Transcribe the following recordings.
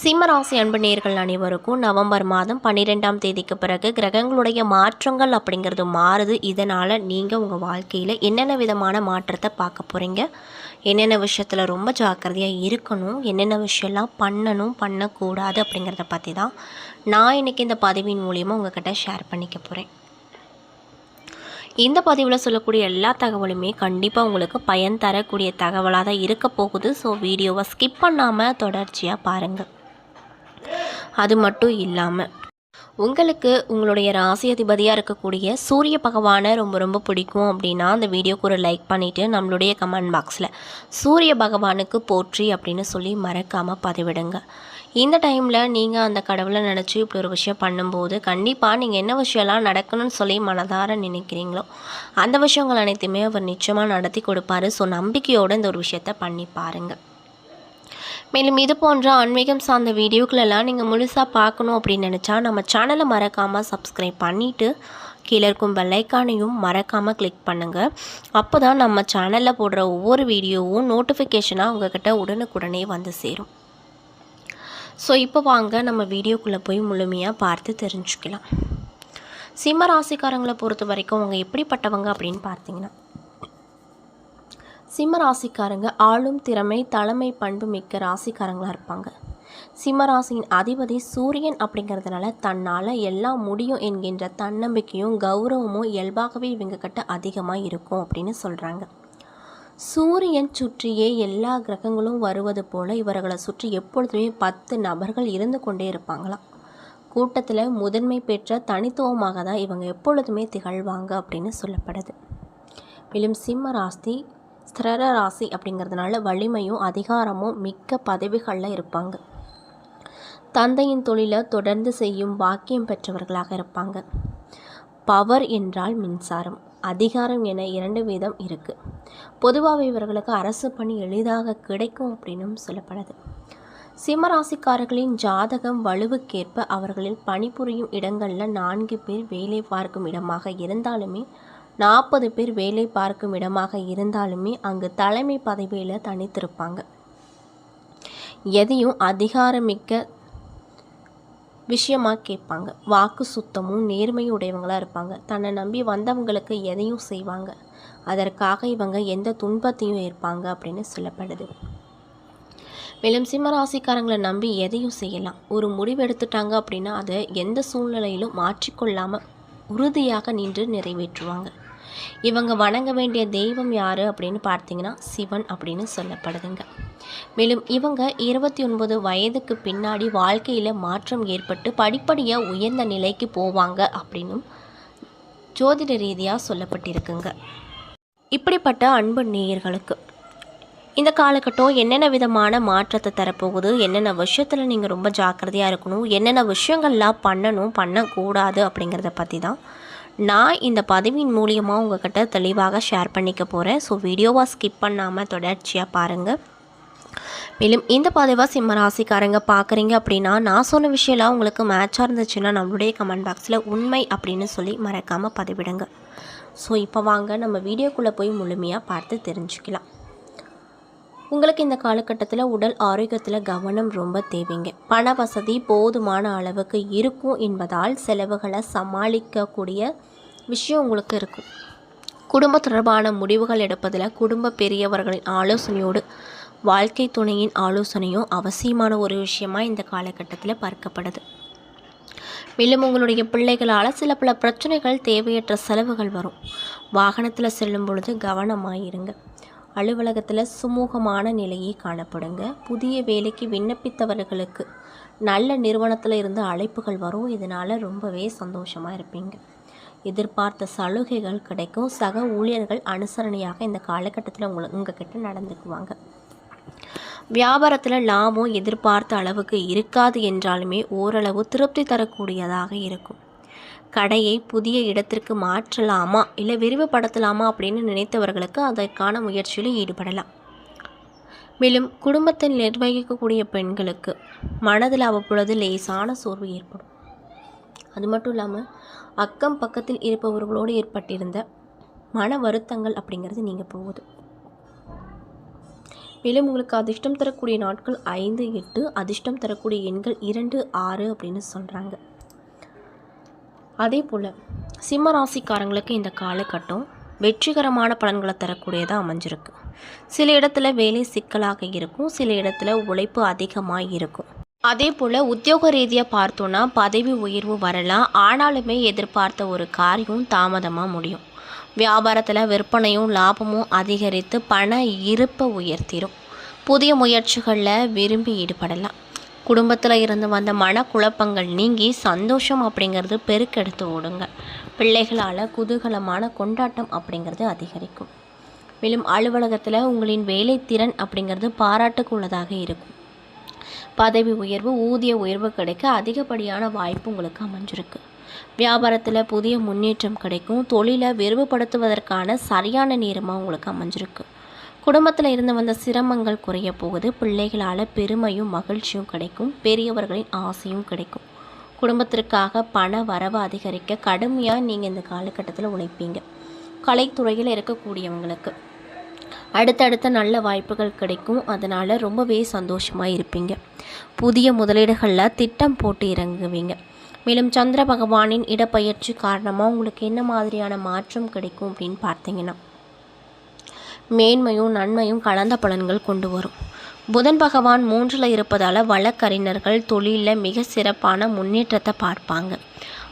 சிம்மராசி அன்பு நேர்கள் அனைவருக்கும் நவம்பர் மாதம் பன்னிரெண்டாம் தேதிக்கு பிறகு கிரகங்களுடைய மாற்றங்கள் அப்படிங்கிறது மாறுது. இதனால் நீங்கள் உங்கள் வாழ்க்கையில் என்னென்ன விதமான மாற்றத்தை பார்க்க போகிறீங்க என்னென்ன விஷயத்தில் ரொம்ப ஜாக்கிரதையாக இருக்கணும்? என்னென்ன விஷயம்லாம் பண்ணணும் பண்ணக்கூடாது அப்படிங்கிறத பற்றி தான் நான் இன்றைக்கி இந்த பதிவின் மூலியமாக உங்ககிட்ட ஷேர் பண்ணிக்க போகிறேன் இந்த பதிவில் சொல்லக்கூடிய எல்லா தகவலுமே கண்டிப்பாக உங்களுக்கு பயன் தரக்கூடிய தகவலாக தான் இருக்க போகுது. ஸோ வீடியோவை ஸ்கிப் பண்ணாமல் தொடர்ச்சியாக பாருங்கள் அது மட்டும் இல்லாமல் உங்களுக்கு உங்களுடைய ராசி அதிபதியாக இருக்கக்கூடிய சூரிய பகவானை ரொம்ப ரொம்ப பிடிக்கும் அப்படின்னா அந்த வீடியோக்கு ஒரு லைக் பண்ணிவிட்டு நம்மளுடைய கமெண்ட் பாக்ஸில் சூரிய பகவானுக்கு போற்றி அப்படின்னு சொல்லி மறக்காமல் பதிவிடுங்க. இந்த டைமில் நீங்கள் அந்த கடவுளை நினச்சி இப்படி ஒரு விஷயம் பண்ணும்போது கண்டிப்பாக நீங்கள் என்ன விஷயம்லாம் நடக்கணும்னு சொல்லி மனதார நினைக்கிறீங்களோ அந்த விஷயங்கள் அனைத்துமே அவர் நிச்சயமாக நடத்தி கொடுப்பாரு. ஸோ நம்பிக்கையோடு இந்த ஒரு விஷயத்த பண்ணி பாருங்கள் மேலும் இது போன்ற ஆன்மீகம் சார்ந்த வீடியோக்களெல்லாம் நீங்கள் முழுசாக பார்க்கணும் அப்படின்னு நினச்சா நம்ம சேனலை மறக்காமல் சப்ஸ்கிரைப் பண்ணிவிட்டு கீழே இருக்கும் பெல்லைக்கானையும் மறக்காமல் கிளிக் பண்ணுங்கள் அப்போ தான் நம்ம சேனலில் போடுற ஒவ்வொரு வீடியோவும் நோட்டிஃபிகேஷனாக உங்ககிட்ட உடனுக்குடனே வந்து சேரும். ஸோ இப்போ வாங்க நம்ம வீடியோக்குள்ளே போய் முழுமையாக பார்த்து தெரிஞ்சுக்கலாம். சிம்ம ராசிக்காரங்களை பொறுத்த வரைக்கும் அவங்க எப்படிப்பட்டவங்க அப்படின்னு பார்த்தீங்கன்னா சிம்ம ராசிக்காரங்க ஆளும் திறமை தலைமை பண்பு மிக்க ராசிக்காரங்களாக இருப்பாங்க. சிம்ம ராசியின் அதிபதி சூரியன் அப்படிங்கிறதுனால தன்னால் எல்லாம் முடியும் என்கின்ற தன்னம்பிக்கையும் கௌரவமும் இயல்பாகவே இவங்க கிட்ட அதிகமாக இருக்கும் அப்படின்னு சொல்கிறாங்க சூரியன் சுற்றியே எல்லா கிரகங்களும் வருவது போல் இவர்களை சுற்றி எப்பொழுதுமே பத்து நபர்கள் இருந்து கொண்டே இருப்பாங்களாம். கூட்டத்தில் முதன்மை பெற்ற தனித்துவமாக தான் இவங்க எப்பொழுதுமே திகழ்வாங்க அப்படின்னு சொல்லப்படுது. மேலும் சிம்ம ராசி ஸ்திர ராசி அப்படிங்கிறதுனால வலிமையும் அதிகாரமும் மிக்க பதவிகளில் இருப்பாங்க. தந்தையின் தொழிலை தொடர்ந்து செய்யும் பாக்கியம் பெற்றவர்களாக இருப்பாங்க. பவர் என்றால் மின்சாரம் அதிகாரம் என இரண்டு விதம் இருக்குது பொதுவாக இவர்களுக்கு அரசு பணி எளிதாக கிடைக்கும் அப்படின்னும் சொல்லப்படுது. சிம்மராசிக்காரர்களின் ஜாதகம் வலுவுக்கேற்ப அவர்களில் பணிபுரியும் இடங்களில் நான்கு பேர் வேலை பார்க்கும் இடமாக இருந்தாலுமே நாற்பது பேர் வேலை பார்க்கும் இடமாக இருந்தாலுமே அங்கு தலைமை பதவியில் தனித்திருப்பாங்க. எதையும் அதிகாரமிக்க விஷயமாக கேட்பாங்க. வாக்கு சுத்தமும் நேர்மையும் உடையவங்களாக இருப்பாங்க. தன்னை நம்பி வந்தவங்களுக்கு எதையும் செய்வாங்க. அதற்காக இவங்க எந்த துன்பத்தையும் ஏற்பாங்க அப்படின்னு சொல்லப்படுது. மேலும் சிம்மராசிக்காரங்களை நம்பி எதையும் செய்யலாம். ஒரு முடிவு எடுத்துட்டாங்க அப்படின்னா அதை எந்த சூழ்நிலையிலும் மாற்றிக்கொள்ளாமல் உறுதியாக நின்று நிறைவேற்றுவாங்க. இவங்க வணங்க வேண்டிய தெய்வம் யார் அப்படின்னு பார்த்தீங்கன்னா சிவன் அப்படின்னு சொல்லப்படுதுங்க. மேலும் இவங்க இருபத்தி ஒன்பது வயதுக்கு பின்னாடி வாழ்க்கையில் மாற்றம் ஏற்பட்டு படிப்படியாக உயர்ந்த நிலைக்கு போவாங்க அப்படின்னும் ஜோதிட ரீதியாக சொல்லப்பட்டிருக்குங்க. இப்படிப்பட்ட அன்பு நேயர்களுக்கு இந்த காலகட்டம் என்னென்ன விதமான மாற்றத்தை தரப்போகுது? என்னென்ன விஷயத்தில் நீங்கள் ரொம்ப ஜாக்கிரதையாக இருக்கணும்? என்னென்ன விஷயங்கள்லாம் பண்ணணும் பண்ணக்கூடாது அப்படிங்கிறத பற்றி தான் நான் இந்த பதிவின் மூலியமாக உங்ககிட்ட தெளிவாக ஷேர் பண்ணிக்க போகிறேன் ஸோ வீடியோவாக ஸ்கிப் பண்ணாமல் தொடர்ச்சியாக பாருங்கள் மேலும் இந்த பதிவாக சிம்ம ராசிக்காரங்க பார்க்குறீங்க அப்படின்னா நான் சொன்ன விஷயம்லாம் உங்களுக்கு மேட்சாக இருந்துச்சுன்னா நம்மளுடைய கமெண்ட் பாக்ஸில் உண்மை அப்படின்னு சொல்லி மறக்காமல் பதிவிடுங்க. ஸோ இப்போ வாங்க நம்ம வீடியோக்குள்ளே போய் முழுமையாக பார்த்து தெரிஞ்சுக்கலாம். உங்களுக்கு இந்த காலகட்டத்தில் உடல் ஆரோக்கியத்தில் கவனம் ரொம்ப தேவைங்க. பண வசதி போதுமான அளவுக்கு இருக்கும் என்பதால் செலவுகளை சமாளிக்கக்கூடிய விஷயம் உங்களுக்கு இருக்கும். குடும்ப தொடர்பான முடிவுகள் எடுப்பதில் குடும்ப பெரியவர்களின் ஆலோசனையோடு வாழ்க்கை துணையின் ஆலோசனையும் அவசியமான ஒரு விஷயமா இந்த காலகட்டத்தில் பார்க்கப்படுது. மேலும் உங்களுடைய பிள்ளைகளால் சில பல பிரச்சனைகள் தேவையற்ற செலவுகள் வரும். வாகனத்தில் செல்லும் பொழுது கவனமாயிருங்க. அலுவலகத்தில் சுமூகமான நிலையே காணப்படுங்க. புதிய வேலைக்கு விண்ணப்பித்தவர்களுக்கு நல்ல நிறுவனத்தில் இருந்து அழைப்புகள் வரும். இதனால் ரொம்பவே சந்தோஷமாக இருப்பீங்க. எதிர்பார்த்த சலுகைகள் கிடைக்கும். சக ஊழியர்கள் அனுசரணையாக இந்த காலகட்டத்தில் உங்களை உங்ககிட்ட நடந்துக்குவாங்க. வியாபாரத்தில் லாபம் எதிர்பார்த்த அளவுக்கு இருக்காது என்றாலுமே ஓரளவு திருப்தி தரக்கூடியதாக இருக்கும். கடையை புதிய இடத்திற்கு மாற்றலாமா இல்லை விரிவுபடுத்தலாமா அப்படின்னு நினைத்தவர்களுக்கு அதற்கான முயற்சியில் ஈடுபடலாம். மேலும் குடும்பத்தை நிர்வகிக்கக்கூடிய பெண்களுக்கு மனதில் அவ்வப்பொழுது லேசான சோர்வு ஏற்படும். அது மட்டும் இல்லாமல் அக்கம் பக்கத்தில் இருப்பவர்களோடு ஏற்பட்டிருந்த மன வருத்தங்கள் அப்படிங்கிறது நீங்கள் போகுது. மேலும் உங்களுக்கு அதிர்ஷ்டம் தரக்கூடிய நாட்கள் ஐந்து எட்டு அதிர்ஷ்டம் தரக்கூடிய எண்கள் இரண்டு ஆறு அப்படின்னு சொல்கிறாங்க அதே போல் சிம்ம ராசிக்காரங்களுக்கு இந்த காலகட்டம் வெற்றிகரமான பலன்களை தரக்கூடியதாக அமைஞ்சிருக்கு. சில இடத்துல வேலை சிக்கலாக இருக்கும் சில இடத்துல உழைப்பு அதிகமாக இருக்கும். அதே போல் உத்தியோக ரீதியாக பார்த்தோன்னா பதவி உயர்வு வரலாம் ஆனாலுமே எதிர்பார்த்த ஒரு காரியம் தாமதமாக முடியும். வியாபாரத்தில் விற்பனையும் லாபமும் அதிகரித்து பண இருப்பை உயர்த்திடும் புதிய முயற்சிகளில் விரும்பி ஈடுபடலாம். குடும்பத்தில் இருந்து வந்த மனக்குழப்பங்கள் நீங்கி சந்தோஷம் அப்படிங்கிறது பெருக்கெடுத்து ஓடுங்க. பிள்ளைகளால் குதூகலமான கொண்டாட்டம் அப்படிங்கிறது அதிகரிக்கும். மேலும் அலுவலகத்தில் உங்களின் வேலைத்திறன் அப்படிங்கிறது பாராட்டுக்குள்ளதாக இருக்கும். பதவி உயர்வு ஊதிய உயர்வு கிடைக்க அதிகப்படியான வாய்ப்பு உங்களுக்கு அமைஞ்சிருக்கு. வியாபாரத்தில் புதிய முன்னேற்றம் கிடைக்கும். தொழிலை விரிவுபடுத்துவதற்கான சரியான நேரமாக உங்களுக்கு அமைஞ்சிருக்கு. குடும்பத்தில் இருந்து வந்த சிரமங்கள் குறைய போகுது. பிள்ளைகளால் பெருமையும் மகிழ்ச்சியும் கிடைக்கும். பெரியவர்களின் ஆசையும் கிடைக்கும். குடும்பத்திற்காக பண வரவு அதிகரிக்க கடுமையாக நீங்கள் இந்த காலகட்டத்தில் உழைப்பீங்க. கலைத்துறையில் இருக்கக்கூடியவங்களுக்கு அடுத்தடுத்த நல்ல வாய்ப்புகள் கிடைக்கும். அதனால் ரொம்பவே சந்தோஷமாக இருப்பீங்க. புதிய முதலீடுகளில் திட்டம் போட்டு இறங்குவீங்க. மேலும் சந்திர பகவானின் இடப்பெயர்ச்சி காரணமாக உங்களுக்கு என்ன மாதிரியான மாற்றம் கிடைக்கும் அப்படின்னு பார்த்தீங்கன்னா மேன்மையும் நன்மையும் கலந்த பலன்கள் கொண்டு வரும். புதன் பகவான் மூன்றில் இருப்பதால் வழக்கறிஞர்கள் தொழிலில் மிக சிறப்பான முன்னேற்றத்தை பார்ப்பாங்க.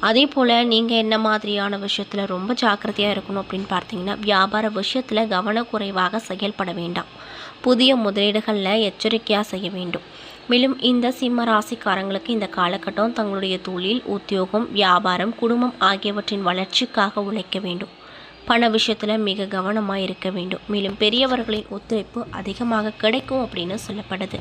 அதே போல் நீங்கள் என்ன மாதிரியான விஷயத்தில் ரொம்ப ஜாக்கிரதையாக இருக்கணும் அப்படின்னு பார்த்தீங்கன்னா வியாபார விஷயத்தில் கவனக்குறைவாக செயல்பட வேண்டாம். புதிய முதலீடுகளில் எச்சரிக்கையாக செய்ய வேண்டும். மேலும் இந்த சிம்ம ராசிக்காரங்களுக்கு இந்த காலகட்டம் தங்களுடைய தொழில் உத்தியோகம் வியாபாரம் குடும்பம் ஆகியவற்றின் வளர்ச்சிக்காக உழைக்க வேண்டும். பண விஷயத்தில் மிக கவனமாக இருக்க வேண்டும். மேலும் பெரியவர்களின் ஒத்துழைப்பு அதிகமாக கிடைக்கும் அப்படின்னு சொல்லப்படுது.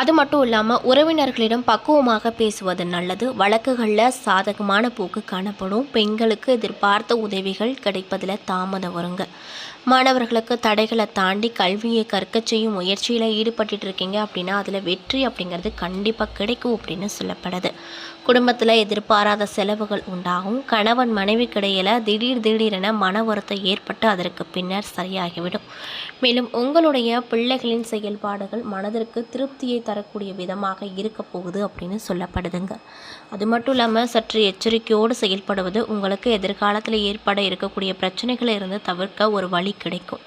அது மட்டும் இல்லாமல் உறவினர்களிடம் பக்குவமாக பேசுவது நல்லது. வழக்குகளில் சாதகமான போக்கு காணப்படும். பெண்களுக்கு எதிர்பார்த்த உதவிகள் கிடைப்பதில் தாமதம் வருங்க. மாணவர்களுக்கு தடைகளை தாண்டி கல்வியை கற்க செய்யும் முயற்சியில் ஈடுபட்டு இருக்கீங்க அப்படின்னா அதில் வெற்றி அப்படிங்கிறது கண்டிப்பாக கிடைக்கும் அப்படின்னு சொல்லப்படுது. குடும்பத்தில் எதிர்பாராத செலவுகள் உண்டாகும். கணவன் மனைவிக்கிடையில் திடீர் திடீரென மன வருத்தம் ஏற்பட்டு அதற்கு பின்னர் சரியாகிவிடும். மேலும் உங்களுடைய பிள்ளைகளின் செயல்பாடுகள் மனதிற்கு திருப்தியை தரக்கூடிய விதமாக இருக்க போகுது அப்படின்னு சொல்லப்படுதுங்க. அது மட்டும் இல்லாமல் சற்று எச்சரிக்கையோடு செயல்படுவது உங்களுக்கு எதிர்காலத்தில் ஏற்பட இருக்கக்கூடிய பிரச்சனைகளை இருந்து தவிர்க்க ஒரு வழி கிடைக்கும்.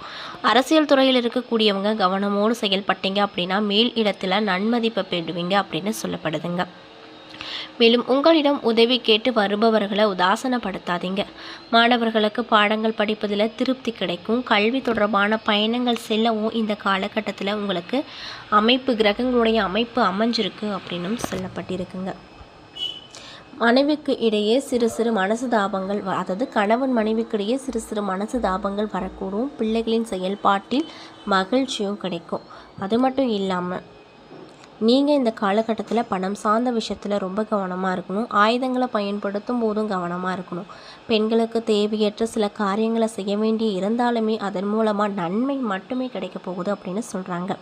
அரசியல் துறையில் இருக்கக்கூடியவங்க கவனமோடு செயல்பட்டீங்க அப்படின்னா மேல் இடத்துல நன்மதிப்பை பெறுவீங்க அப்படின்னு சொல்லப்படுதுங்க. மேலும் உங்களிடம் உதவி கேட்டு வருபவர்களை உதாசனப்படுத்தாதீங்க. மாணவர்களுக்கு பாடங்கள் படிப்பதில் திருப்தி கிடைக்கும். கல்வி தொடர்பான பயணங்கள் செல்லவும் இந்த காலகட்டத்தில் உங்களுக்கு அமைப்பு கிரகங்களுடைய அமைப்பு அமைஞ்சிருக்கு அப்படின்னும் சொல்லப்பட்டிருக்குங்க. மனைவிக்கு இடையே சிறு சிறு மனசு தாபங்கள் அதாவது கணவன் மனைவிக்கு இடையே சிறு சிறு மனசு தாபங்கள் வரக்கூடும். பிள்ளைகளின் செயல்பாட்டில் மகிழ்ச்சியும் கிடைக்கும். அது மட்டும் இல்லாமல் நீங்கள் இந்த காலகட்டத்தில் பணம் சார்ந்த விஷயத்தில் ரொம்ப கவனமாக இருக்கணும். ஆயுதங்களை பயன்படுத்தும் போதும் கவனமாக இருக்கணும். பெண்களுக்கு தேவையற்ற சில காரியங்களை செய்ய வேண்டி இருந்தாலுமே அதன் மூலமாக நன்மை மட்டுமே கிடைக்க போகுது அப்படின்னு சொல்கிறாங்க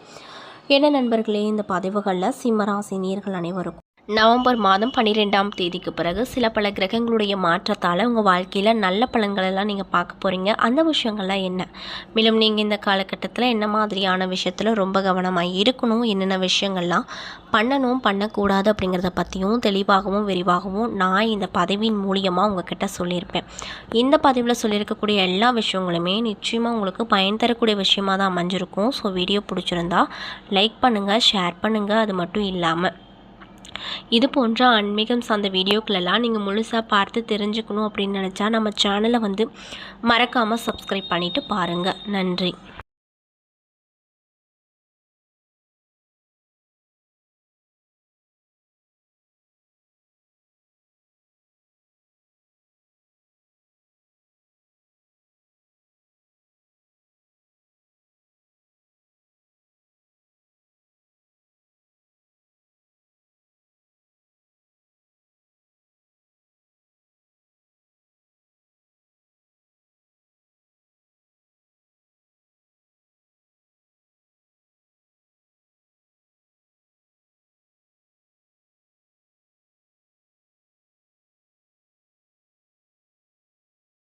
என்ன நண்பர்களே இந்த பதிவுகளில் சிம்மராசி நீர்கள் அனைவருக்கும் நவம்பர் மாதம் பன்னிரெண்டாம் தேதிக்கு பிறகு சில பல கிரகங்களுடைய மாற்றத்தால் உங்கள் வாழ்க்கையில் நல்ல பலன்களெல்லாம் நீங்கள் பார்க்க போகிறீங்க அந்த விஷயங்கள்லாம் என்ன? மேலும் நீங்கள் இந்த காலகட்டத்தில் என்ன மாதிரியான விஷயத்தில் ரொம்ப கவனமாக இருக்கணும்? என்னென்ன விஷயங்கள்லாம் பண்ணணும் பண்ணக்கூடாது அப்படிங்கிறத பற்றியும் தெளிவாகவும் விரிவாகவும் நான் இந்த பதவியின் மூலியமாக உங்ககிட்ட சொல்லியிருப்பேன். இந்த பதிவில் சொல்லியிருக்கக்கூடிய எல்லா விஷயங்களுமே நிச்சயமாக உங்களுக்கு பயன் தரக்கூடிய விஷயமாக தான் அமைஞ்சிருக்கும். ஸோ வீடியோ பிடிச்சிருந்தா லைக் பண்ணுங்கள் ஷேர் பண்ணுங்கள் அது மட்டும் இல்லாமல் இது போன்ற ஆன்மீகம் சார்ந்த வீடியோக்களெல்லாம் நீங்கள் முழுசாக பார்த்து தெரிஞ்சுக்கணும் அப்படின்னு நினச்சா நம்ம சேனலை வந்து மறக்காமல் சப்ஸ்கிரைப் பண்ணிவிட்டு பாருங்கள் நன்றி.